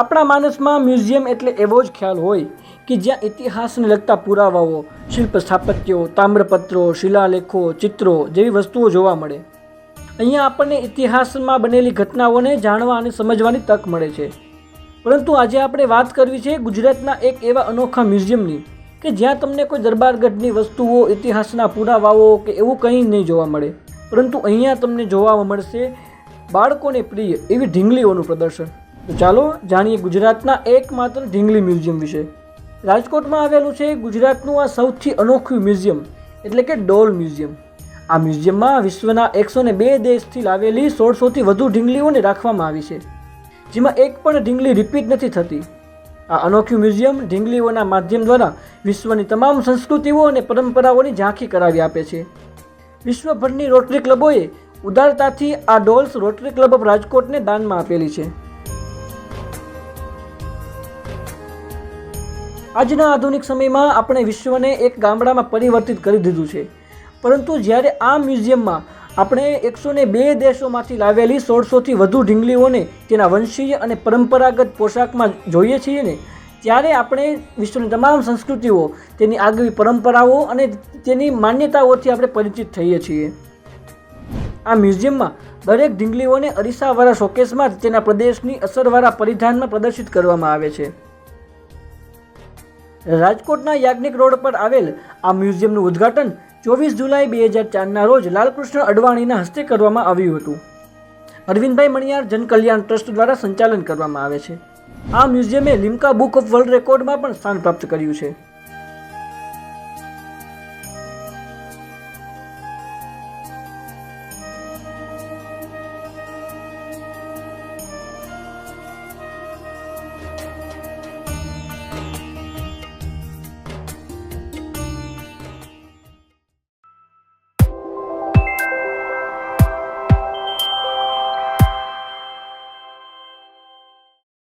આપણા માનસમાં મ્યુઝિયમ એટલે એવો જ ખ્યાલ હોય કે જ્યાં ઇતિહાસને લગતા પુરાવાઓ શિલ્પ સ્થાપત્યો તામ્રપત્રો, શિલાલેખો, ચિત્રો જેવી વસ્તુઓ જોવા મળે. અહીંયા આપણને ઇતિહાસમાં બનેલી ઘટનાઓને જાણવા અને સમજવાની તક મળે છે. પરંતુ આજે આપણે વાત કરવી છે ગુજરાતના એક એવા અનોખા મ્યુઝિયમની કે જ્યાં તમને કોઈ દરબારગઢની વસ્તુઓ, ઇતિહાસના પુરાવાઓ કે એવું કંઈ નહીં જોવા મળે. પરંતુ અહીંયા તમને જોવા મળશે બાળકોને પ્રિય એવી ઢીંગલીઓનું પ્રદર્શન. તો ચાલો જાણીએ ગુજરાતના એકમાત્ર ઢીંગલી મ્યુઝિયમ વિશે. રાજકોટમાં આવેલું છે ગુજરાતનું આ સૌથી અનોખું મ્યુઝિયમ, એટલે કે ડોલ મ્યુઝિયમ. આ મ્યુઝિયમમાં વિશ્વના એકસો ને બે દેશથી લાવેલી સોળસોથી વધુ ઢીંગલીઓને રાખવામાં આવી છે, જેમાં એક પણ ઢીંગલી રિપીટ નથી થતી. આ અનોખ્યું મ્યુઝિયમ ઢીંગલીઓના માધ્યમ દ્વારા વિશ્વની તમામ સંસ્કૃતિઓ અને પરંપરાઓની ઝાંખી કરાવી આપે છે. વિશ્વભરની રોટરી ક્લબોએ ઉદારતાથી આ ડોલ્સ રોટરી ક્લબ ઓફ રાજકોટને દાનમાં આપેલી છે. આજના આધુનિક સમયમાં આપણે વિશ્વને એક ગામડામાં પરિવર્તિત કરી દીધું છે. પરંતુ જ્યારે આ મ્યુઝિયમમાં આપણે એકસો ને બે દેશોમાંથી લાવેલી સોળસોથી વધુ ઢીંગલીઓને તેના વંશીય અને પરંપરાગત પોશાકમાં જોઈએ છીએ ને, ત્યારે આપણે વિશ્વની તમામ સંસ્કૃતિઓ, તેની આગવી પરંપરાઓ અને તેની માન્યતાઓથી આપણે પરિચિત થઈએ છીએ. આ મ્યુઝિયમમાં દરેક ઢીંગલીઓને અરીસાવાળા શોકેસમાં તેના પ્રદેશની અસરવાળા પરિધાનમાં પ્રદર્શિત કરવામાં આવે છે. રાજકોટના યાજ્ઞિક રોડ પર આવેલ આ મ્યુઝિયમનું ઉદ્ઘાટન ચોવીસ જુલાઈ બે હજાર ચારના રોજ લાલકૃષ્ણ અડવાણીના હસ્તે કરવામાં આવ્યું હતું. અરવિંદભાઈ મણિયાર જનકલ્યાણ ટ્રસ્ટ દ્વારા સંચાલન કરવામાં આવે છે. આ મ્યુઝિયમે લિમ્કા બુક ઓફ વર્લ્ડ રેકોર્ડમાં પણ સ્થાન પ્રાપ્ત કર્યું છે.